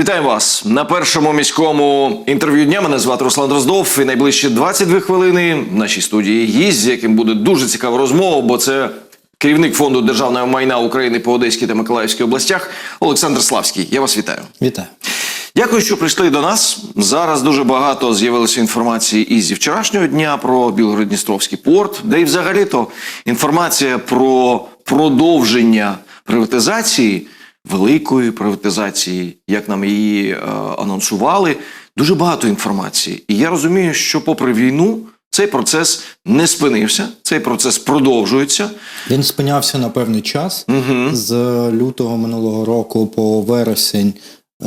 Вітаю вас на першому міському інтерв'ю дня. Мене звати Руслан Дроздов. І найближчі 22 хвилини в нашій студії гість, з яким буде дуже цікава розмова, бо це керівник фонду державного майна України по Одеській та Миколаївській областях Олександр Славський. Я вас вітаю. Вітаю. Дякую, що прийшли до нас. Зараз дуже багато з'явилося інформації і зі вчорашнього дня про Білгород-Дністровський порт, де і взагалі-то інформація про продовження приватизації, великої приватизації, як нам її е, анонсували. Дуже багато інформації. І я розумію, що попри війну цей процес не спинився, цей процес продовжується. Він спинявся на певний час з лютого минулого року по вересень. е,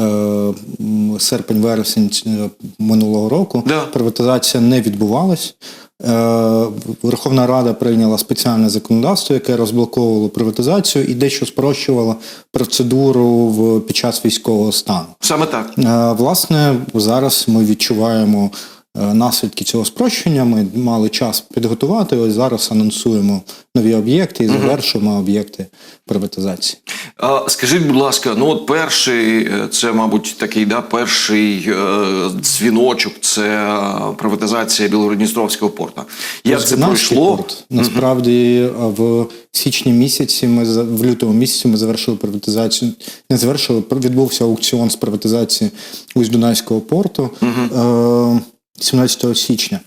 Серпень-вересень е, минулого року Да. приватизація не відбувалась. Е, Верховна Рада прийняла спеціальне законодавство, яке розблоковувало приватизацію і дещо спрощувало процедуру в під час військового стану. Саме так. Е, Власне, зараз ми відчуваємо наслідки цього спрощення. Ми мали час підготувати. Ось зараз анонсуємо нові об'єкти і завершуємо об'єкти приватизації. А, Скажіть, будь ласка, ну от перший, е, це, мабуть, такий да, перший е, дзвіночок, це е, приватизація Білгородністровського порта. Як це пройшло? порт. Насправді е, в січні місяці ми в лютому місяці ми завершили приватизацію. Не завершили, відбувся аукціон з приватизації Усть-Дунайського порту. Е, 17 січня.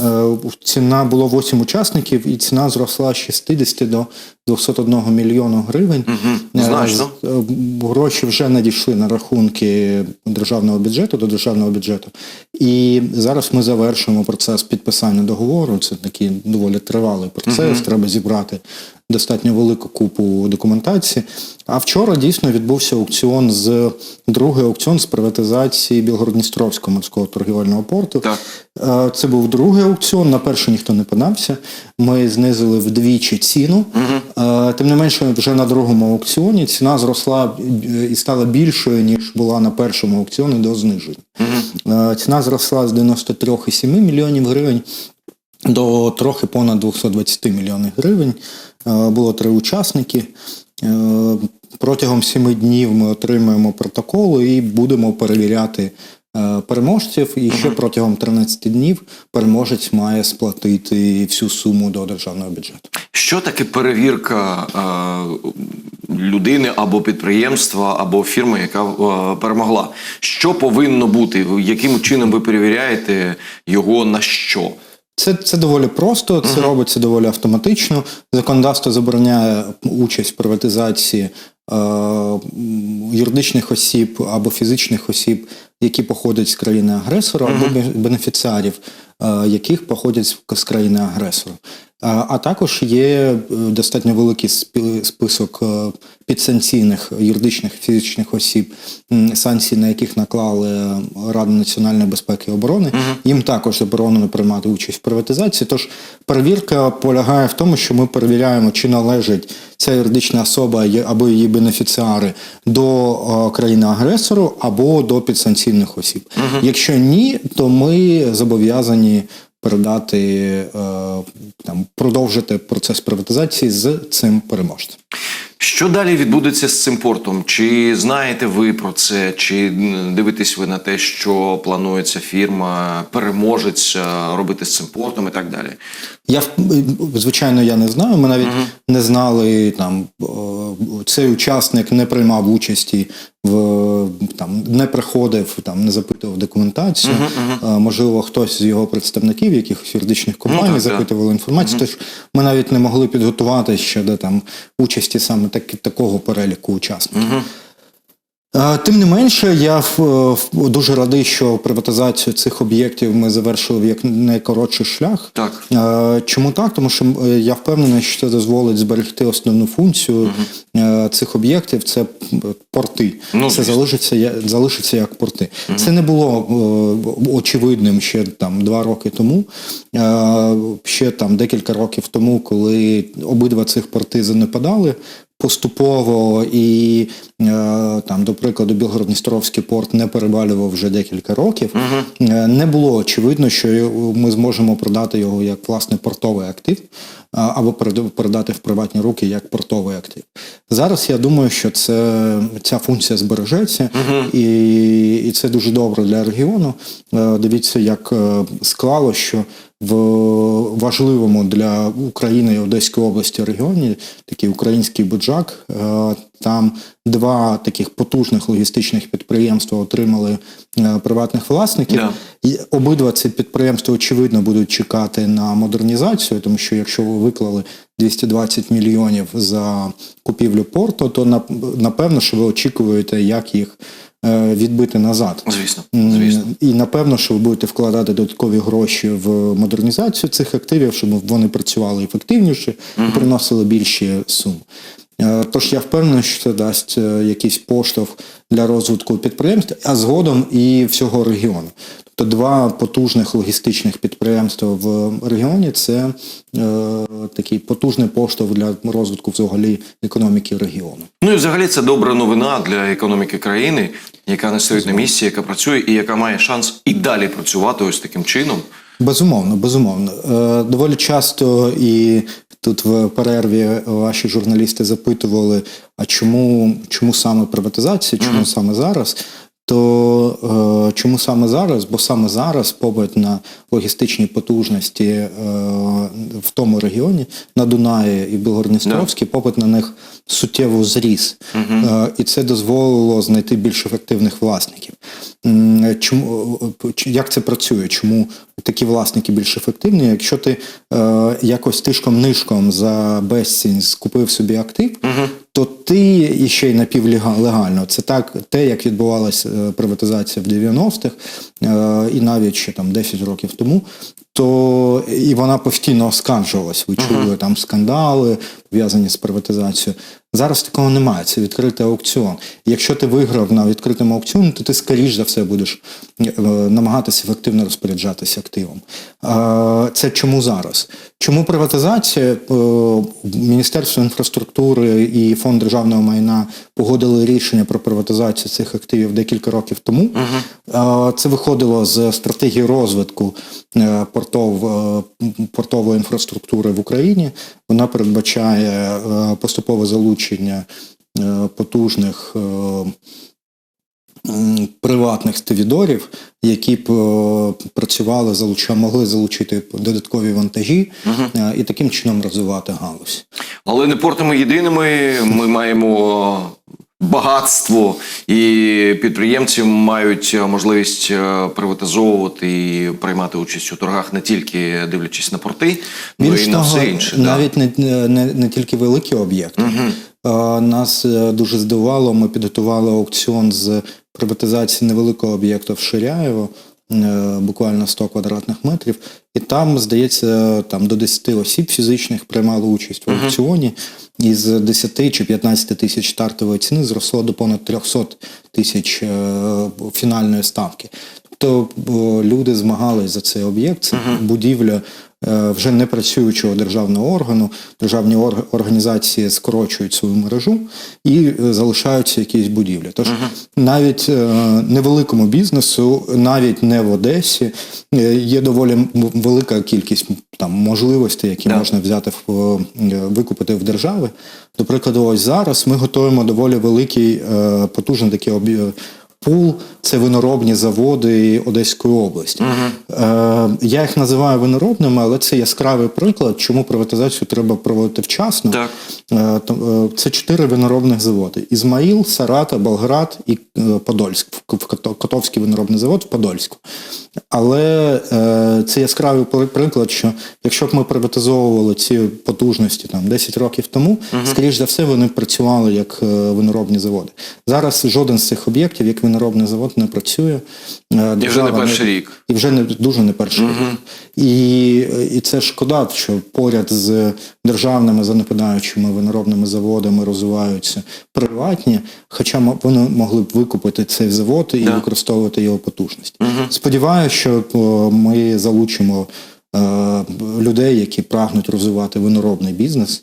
Е, Ціна було 8 учасників, і ціна зросла з 60 до 201 мільйону гривень. Е, Значно. е, Гроші вже надійшли на рахунки державного бюджету до державного бюджету. І зараз ми завершуємо процес підписання договору. Це такий доволі тривалий процес. Треба зібрати достатньо велику купу документації. А вчора дійсно відбувся аукціон з другий аукціон з приватизації Білгород-Дністровського морського торгівельного порту. Так. Е, Це був другий аукціон. На перший ніхто не подався. Ми знизили вдвічі ціну. Е, Тим не менше, вже на другому аукціоні ціна зросла е, і стала більшою, ніж була на першому аукціоні до зниження. Е, Ціна зросла з 93,7 мільйонів гривень до трохи понад 220 мільйонів гривень. Е, Було три учасники. Е, Протягом сіми днів ми отримаємо протоколи і будемо перевіряти е, переможців. І ще протягом 13 днів переможець має сплатити всю суму до державного бюджету. Що таке перевірка е, людини або підприємства, або фірми, яка е, перемогла? Що повинно бути? Яким чином ви перевіряєте його на що? Це, це доволі просто, це робиться доволі автоматично. Законодавство забороняє участь в приватизації е, юридичних осіб або фізичних осіб, які походять з країни-агресора, або бе- бенефіціарів, е, яких походять з- з країни-агресора. А, також є е, достатньо великий спи- список е, підсанкційних юридичних фізичних осіб, м, санкції, на яких наклали Рада національної безпеки і оборони. Їм також заборонено приймати участь в приватизації. Тож перевірка полягає в тому, що ми перевіряємо, чи належить ця юридична особа або її бенефіціари до е, країни-агресору або до підсанкційних осіб. Якщо ні, то ми зобов'язані передати е, там продовжити процес приватизації з цим переможцем. Що далі відбудеться з цим портом? Чи знаєте ви про це? Чи дивитесь ви на те, що планується фірма, переможець е, робити з цим портом і так далі? Я в- звичайно я не знаю. Ми навіть не знали там цей учасник не приймав участі там, не приходив, там не запитував документацію. Е, Можливо, хтось з його представників, якихось юридичних компаній, uh -huh, запитували інформацію. Тож ми навіть не могли підготувати щодо там участі саме так, такого переліку учасників. Е, Тим не менше, я в- дуже радий, що приватизацію цих об'єктів ми завершили в як найкоротший шлях. Так. Е, Чому так? Тому що е, я впевнений, що це дозволить зберегти основну функцію е, цих об'єктів. Це порти. Ну, це залишиться залишиться як порти. Це не було е, очевидним ще там два роки тому. Е, Ще там декілька років тому, коли обидва цих порти занепадали. Поступово і е, там, до прикладу, Білгород-Дністровський порт не перевалював вже декілька років. Е, Не було очевидно, що ми зможемо продати його як власне портовий актив. або перед- передати в приватні руки як портовий актив. Зараз я думаю, що це ця функція збережеться, і, і це дуже добре для регіону. Е, Дивіться, як е, склало, що в важливому для України і Одеської області регіоні, такий український буджак, е, там два таких потужних логістичних підприємства отримали е, приватних власників. Да. І обидва ці підприємства, очевидно, будуть чекати на модернізацію, тому що якщо ви виклали 220 мільйонів за купівлю порту, то нап- напевно, що ви очікуєте, як їх е, відбити назад. Звісно, звісно. І напевно, що ви будете вкладати додаткові гроші в модернізацію цих активів, щоб вони працювали ефективніше і приносили більші суми. Е, Тож я впевнений, що це дасть е, якийсь поштовх для розвитку підприємств, а згодом і всього регіону. Тобто два потужних логістичних підприємства в регіоні це е, такий потужний поштовх для розвитку взагалі економіки регіону. Ну і взагалі це добра новина для економіки країни, яка не стоїть на місці, яка працює і яка має шанс і далі працювати ось таким чином. Безумовно, безумовно. Е, доволі часто і тут в перерві ваші журналісти запитували, а чому, чому саме приватизація, чому саме зараз? То е, чому саме зараз? Бо саме зараз попит на логістичні потужності е, в тому регіоні, на Дунаї і Білгородністровській, попит на них суттєво зріс. Е, і це дозволило знайти більш ефективних власників. Чому е, як це працює? Чому такі власники більш ефективні? Якщо ти е, якось тишком нишком за безцінь скупив собі актив, то ти і ще й напівлегально. Це так, те, як відбувалася е, приватизація в 90-х е, і навіть ще там 10 років тому. То і вона постійно оскаржувалась. Ви чули там скандали пов'язані з приватизацією. Зараз такого немає. Це відкритий аукціон. Якщо ти виграв на відкритому аукціоні, то ти скоріш за все будеш е, намагатися ефективно розпоряджатися активом. Це чому зараз? Чому приватизація? Е, Міністерство інфраструктури і фонд державного майна погодили рішення про приватизацію цих активів декілька років тому. Е, Це виходило з стратегії розвитку е, портов, портової інфраструктури в Україні. Вона передбачає е, поступове залучення е, потужних е, приватних стивідорів, які б працювали, залучали, могли залучити додаткові вантажі угу. і таким чином розвивати галузь. Але не портами єдиними. Ми маємо багатство, і підприємці мають можливість е, приватизовувати і приймати участь у торгах не тільки дивлячись на порти, але й і на все інше. да. навіть не, не, не тільки великі об'єкти. Угу. Нас е, дуже здивувало, ми підготували аукціон з приватизації невеликого об'єкту в Ширяєво, е, буквально 100 квадратних метрів. І там, здається, там до 10 осіб фізичних приймали участь в аукціоні. Із 10 чи 15 тисяч стартової ціни зросло до понад 300 тисяч е, фінальної ставки. Тобто люди змагались за цей об'єкт. Це будівля е, вже не працюючого державного органу. Державні організації скорочують свою мережу і е, залишаються якісь будівлі. Тож навіть е, невеликому бізнесу, навіть не в Одесі, е, є доволі велика кількість там можливостей, які Да. можна взяти в е, викупити в держави. До прикладу, ось зараз ми готуємо доволі великий е, потужний такий об'єкт. Пул це виноробні заводи Одеської області. Е, я їх називаю виноробними, але це яскравий приклад, чому приватизацію треба проводити вчасно. Так. Е, е, Це чотири виноробних заводи: Ізмаїл, Сарата, Болград і е, Подольськ, Котовський виноробний завод в Подольську. Але е, це яскравий приклад, що якщо б ми приватизовували ці потужності там 10 років тому, скоріш за все вони працювали як виноробні заводи. Зараз жоден з цих об'єктів, як виноробний завод, не працює. Е, І вже не держава перший рік. і вже не дуже не перший рік. І, і це шкода, що поряд з державними занепадаючими виноробними заводами розвиваються приватні, хоча вони могли б викупити цей завод і Да. використовувати його потужність. Сподіваюся, що ми залучимо е, людей, які прагнуть розвивати виноробний бізнес,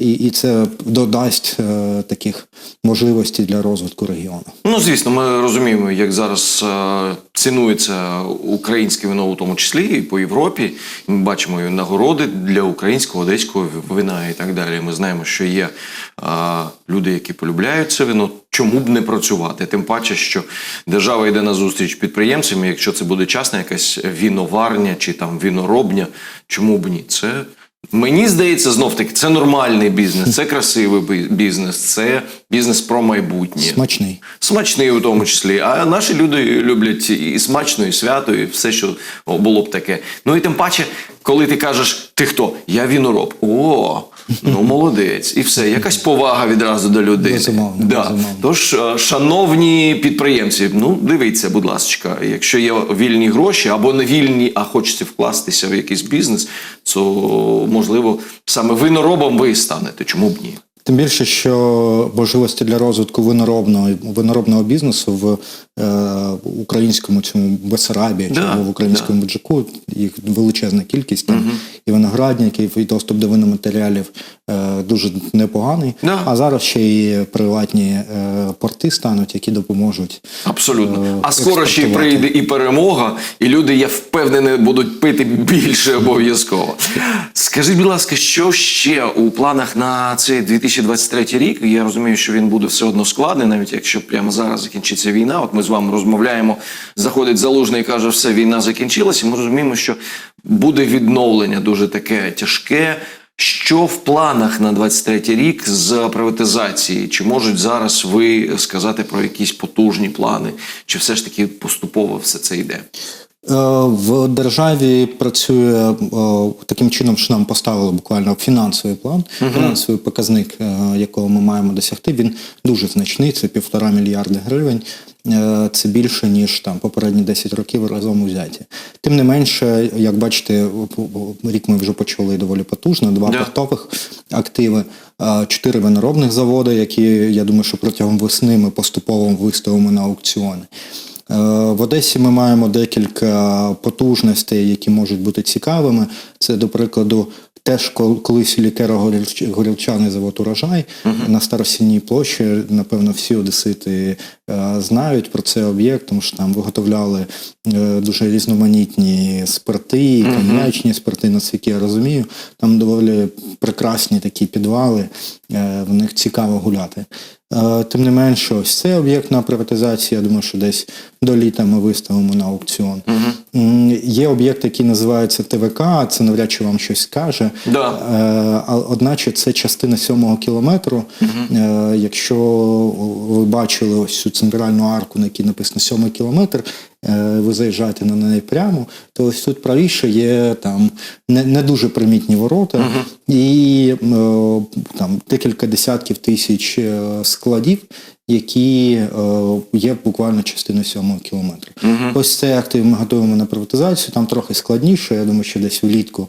і, і це додасть е, таких можливостей для розвитку регіону. Ну, звісно, ми розуміємо, як зараз е, цінується українське вино, у тому числі і по Європі. Ми бачимо і нагороди для українського одеського вина і так далі. Ми знаємо, що є е, люди, які полюбляють це вино. Чому б не працювати? Тим паче, що держава йде на зустріч підприємцям. і Якщо це буде часна якась віноварня чи там віноробня, чому б ні? Це Мені здається, знов таки, це нормальний бізнес, це красивий бізнес, це бізнес про майбутнє. Смачний. Смачний у тому числі. А наші люди люблять і смачно, і свято, і все, що було б таке. Ну і тим паче, коли ти кажеш, ти хто? Я вінороб. О, ну молодець. І все, якась повага відразу до людини. Безумовно, да. безумовно. Тож, е, шановні підприємці, ну дивіться, будь ласка, якщо є вільні гроші або не вільні, а хочеться вкластися в якийсь бізнес, то можливо саме виноробом ви станете. Чому б ні? Тим більше, що можливості для розвитку виноробного виноробного бізнесу в е, українському цьому Бесарабі чи в українському Буджаку їх величезна кількість там і виноградників, і доступ до виноматеріалів е, дуже непоганий. Да. А зараз ще й приватні е, порти стануть, які допоможуть. Абсолютно. Е, А скоро ще прийде і перемога, і люди, я впевнений, будуть пити більше обов'язково. Скажіть, будь ласка, що ще у планах на цей 2023 рік? Я розумію, що він буде все одно складний, навіть якщо прямо зараз закінчиться війна. От ми з вами розмовляємо, заходить залужний і каже, все, війна закінчилася. Ми розуміємо, що буде відновлення дуже таке тяжке. Що в планах на 23 рік з приватизації? Чи можуть зараз ви сказати про якісь потужні плани? Чи все ж таки поступово все це йде? Е, В державі працює е, таким чином, що нам поставили буквально фінансовий план, фінансовий показник, е, якого ми маємо досягти. Він дуже значний, це півтора мільярди гривень. Це більше ніж там попередні 10 років разом узяті. Тим не менше, як бачите, рік ми вже почали доволі потужно. Два Да. портових активи, чотири виноробних заводи, які я думаю, що протягом весни ми поступово виставимо на аукціони. Е, В Одесі ми маємо декілька потужностей, які можуть бути цікавими. Це, до прикладу, теж кол- колись лікеро-горілчаний завод урожай на Старосінній площі. Напевно, всі одесити е, знають про цей об'єкт, тому що там виготовляли е, дуже різноманітні спирти, коньячні спирти, наскільки я розумію. Там доволі прекрасні такі підвали, в них цікаво гуляти. Тим не менше, ось цей об'єкт на приватизації, я думаю, що десь до літа ми виставимо на аукціон. М, Є об'єкт, який називається ТВК, це навряд чи вам щось скаже. Да. Е, Одначе це частина сьомого кілометру. Е, Якщо ви бачили ось цю центральну арку, на якій написано сьомий кілометр, е, ви заїжджаєте на неї прямо, то ось тут правіше є там не, не дуже примітні ворота і е, там декілька десятків тисяч складів, які е, є буквально частиною сьомого кілометру. Ось цей актив ми готуємо на приватизацію, там трохи складніше. Я думаю, що десь влітку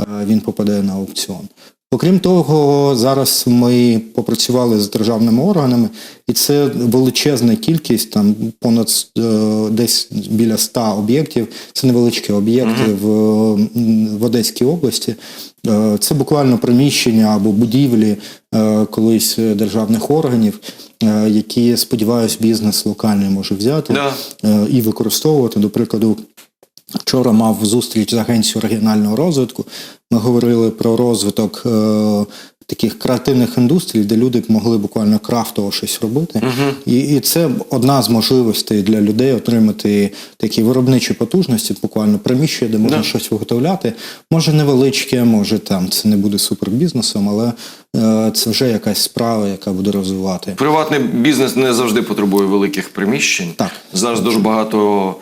е, він попаде на аукціон. Окрім того, зараз ми попрацювали з державними органами, і це величезна кількість, там понад е, десь біля 100 об'єктів. Це невеличкі об'єкти в, в Одеській області. Е, Це буквально приміщення або будівлі е, колись державних органів, які, сподіваюсь, бізнес локальний може взяти Да. і використовувати. До прикладу, Вчора мав зустріч з агенцією регіонального розвитку. Ми говорили про розвиток е, таких креативних індустрій, де люди могли буквально крафтово щось робити. І, і це одна з можливостей для людей отримати такі виробничі потужності, буквально приміщення, де можна Да. щось виготовляти. Може невеличке, може там це не буде супербізнесом, але е, це вже якась справа, яка буде розвивати. Приватний бізнес не завжди потребує великих приміщень. Так. Зараз дуже багато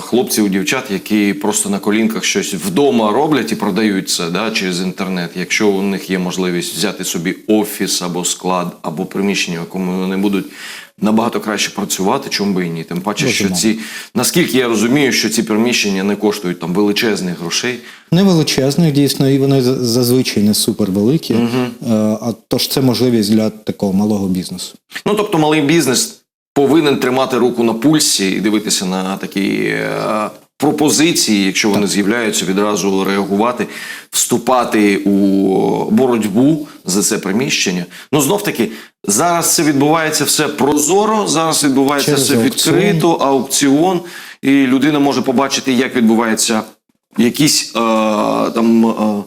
хлопців, дівчат, які просто на колінках щось вдома роблять і продають це да, через інтернет. Якщо у них є можливість взяти собі офіс або склад, або приміщення, в якому вони будуть набагато краще працювати, чому би і ні. Тим паче, що ці, наскільки я розумію, що ці приміщення не коштують там величезних грошей. Невеличезних, дійсно, і вони зазвичай не супервеликі. Е, А тож це можливість для такого малого бізнесу. Ну тобто, малий бізнес повинен тримати руку на пульсі і дивитися на такі е, пропозиції, якщо вони з'являються, відразу реагувати, вступати у боротьбу за це приміщення. Ну знов таки, зараз це відбувається все прозоро, зараз відбувається Через все аукціон. відкрито, аукціон, і людина може побачити, як відбувається якісь е, там. Е,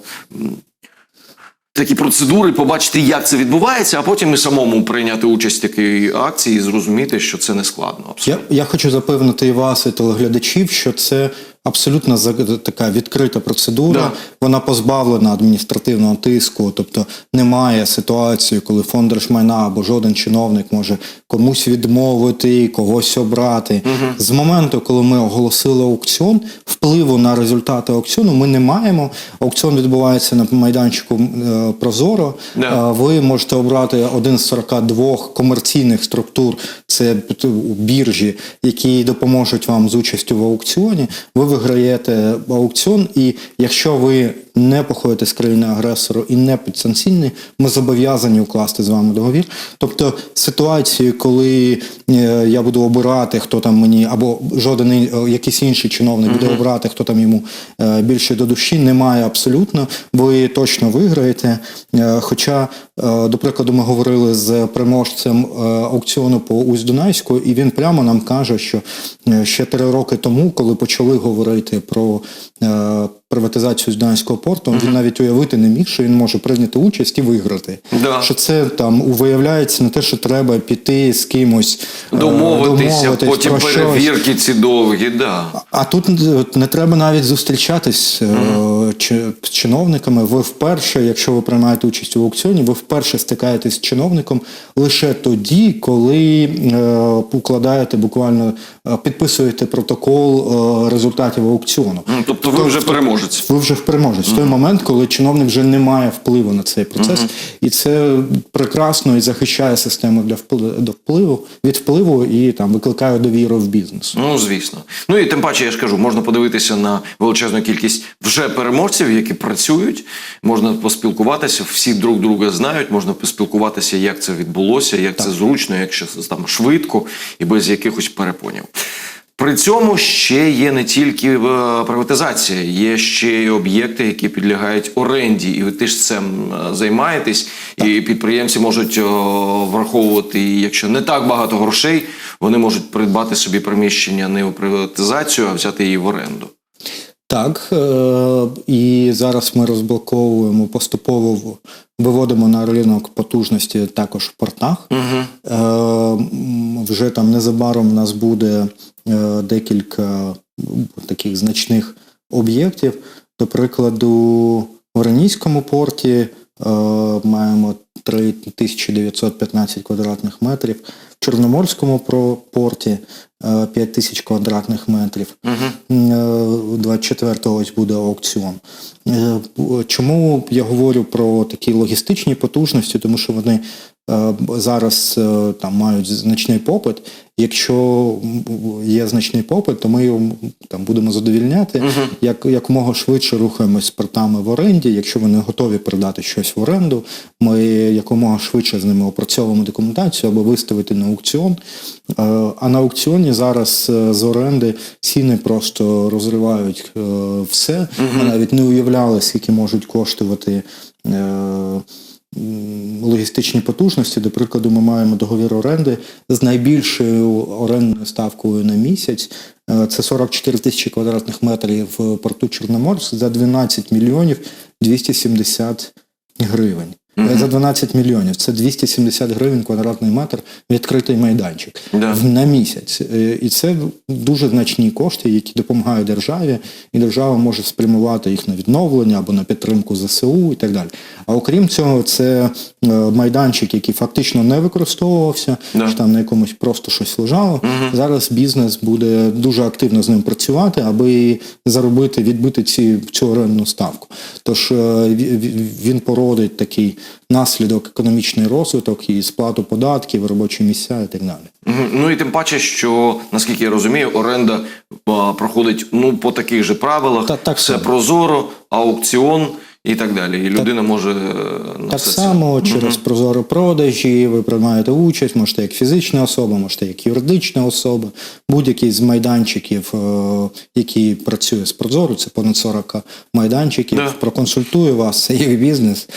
Такі процедури, побачити, як це відбувається, а потім і самому прийняти участь в такій акції і зрозуміти, що це не складно. Я, Абсолютно. я хочу запевнити і вас, і телеглядачів, що це абсолютно така відкрита процедура. Да. Вона позбавлена адміністративного тиску, тобто немає ситуації, коли фонд держмайна або жоден чиновник може комусь відмовити, когось обрати. З моменту, коли ми оголосили аукціон, впливу на результати аукціону ми не маємо. Аукціон відбувається на майданчику е, Прозоро. Да. Е, ви можете обрати один з 42 комерційних структур, це біржі, які допоможуть вам з участю в аукціоні. Ви виграєте аукціон, і якщо ви не походите з країни агресору і не підсанкційні, ми зобов'язані укласти з вами договір. Тобто ситуації, коли е, я буду обирати, хто там мені, або жоден е, якийсь інший чиновник буде обирати, хто там йому е, більше до душі, немає абсолютно. Ви точно виграєте. Хоча, до прикладу, ми говорили з переможцем е, аукціону по Усть-Дунайську, і він прямо нам каже, що е, ще три роки тому, коли почали говорити про е, приватизацію Дунайського порту, він навіть уявити не міг, що він може прийняти участь і виграти. Да. Що це там виявляється не те, що треба піти з кимось е, Домовитися, домовитись потім про щось. перевірки ці довгі, да. А тут не треба навіть зустрічатись е, чи- з чиновниками. Ви вперше, якщо ви приймаєте участь у аукціоні, ви вперше стикаєтесь з чиновником лише тоді, коли е, укладаєте буквально е, підписуєте протокол е, результатів аукціону. Ну, Тобто ви вже переможець. Ви вже в переможець. В той момент, коли чиновник вже не має впливу на цей процес, і це прекрасно і захищає систему для впливу від впливу і там викликає довіру в бізнес. Ну, звісно. Ну і тим паче, я ж кажу, можна подивитися на величезну кількість вже переможців, які працюють. Можна поспілкуватися, всі друг друга знають, можна поспілкуватися, як це відбулося, як це зручно, як ще там швидко і без якихось перепонів. При цьому ще є не тільки е, приватизація, є ще й об'єкти, які підлягають оренді, і ви теж цим е, займаєтесь. І підприємці можуть е, враховувати, якщо не так багато грошей, вони можуть придбати собі приміщення не у приватизацію, а взяти її в оренду. Так, е, і зараз ми розблоковуємо поступово виводимо на ринок потужності також в портах. М, Вже там незабаром у нас буде е, декілька таких значних об'єктів. До прикладу, в Ренійському порті маємо 3915 квадратних метрів, Чорноморському порті 5 тисяч квадратних метрів. Е, 24-го ось буде аукціон. Е, Чому я говорю про такі логістичні потужності? Тому що вони е, зараз е, там мають значний попит. Якщо є значний попит, то ми його там будемо задовільняти. Як якомога швидше рухаємось з портами в оренді. Якщо вони готові передати щось в оренду, ми якомога швидше з ними опрацьовуємо документацію або виставити на аукціон. Е, А на аукціоні зараз е, з оренди ціни просто розривають е, все. Ми навіть не уявляли, скільки можуть коштувати. Логістичні потужності, до прикладу, ми маємо договір оренди з найбільшою орендною ставкою на місяць. Е, Це 44 тисячі квадратних метрів в порту Чорноморськ за 12 мільйонів 270 гривень. Е, За 12 мільйонів. Це 270 гривень квадратний метр відкритий майданчик Да. в- на місяць. Е, І це дуже значні кошти, які допомагають державі, і держава може спрямувати їх на відновлення або на підтримку ЗСУ і так далі. А окрім цього, це е, майданчик, який фактично не використовувався, Да. що там на якомусь просто щось лежало. Зараз бізнес буде дуже активно з ним працювати, аби заробити, відбити ці, цю орендну ставку. Тож е, ві- ві- він породить такий наслідок економічний розвиток і сплату податків, робочі місця і так далі. Ну і тим паче, що наскільки я розумію, оренда проходить ну по таких же правилах. Та- так Все прозоро, аукціон. І так далі. І людина може е, на Так все це. само через прозоро продажі ви приймаєте участь, можете як фізична особа, можете як юридична особа. Будь-який з майданчиків, е, який працює з Прозоро, це понад 40 майданчиків, Да. проконсультує вас, це їх бізнес,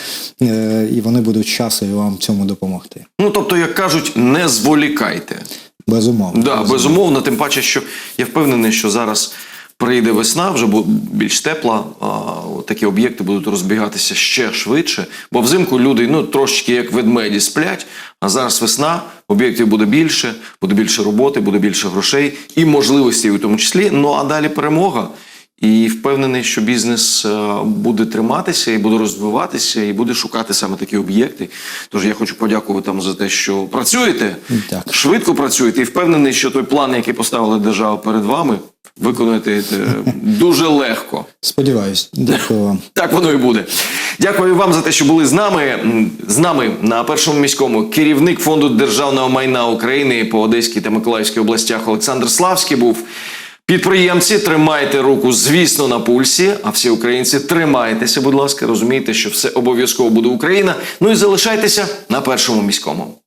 е, і вони будуть щасливі вам в цьому допомогти. Ну тобто, як кажуть, не зволікайте. Безумовно. Да, безумовно, тим паче, що я впевнений, що зараз прийде весна, вже буде більш тепла. Такі об'єкти будуть розбігатися ще швидше. Бо взимку люди ну трошечки як ведмеді сплять. А зараз весна, об'єктів буде більше, буде більше роботи, буде більше грошей і можливостей у тому числі. Ну а далі перемога. І впевнений, що бізнес е, буде триматися і буде розвиватися, і буде шукати саме такі об'єкти. Тож я хочу подякувати вам за те, що працюєте Так. швидко працюєте і впевнений, що той план, який поставила держава перед вами, виконуєте е, дуже легко. Сподіваюсь, дякую вам. Так воно і буде. Дякую вам за те, що були з нами. З нами на першому міському керівник фонду державного майна України по Одеській та Миколаївській областях Олександр Славський був. Підприємці, тримайте руку, звісно, на пульсі. А всі українці, тримайтеся, будь ласка, розумійте, що все обов'язково буде Україна. Ну і залишайтеся на першому міському.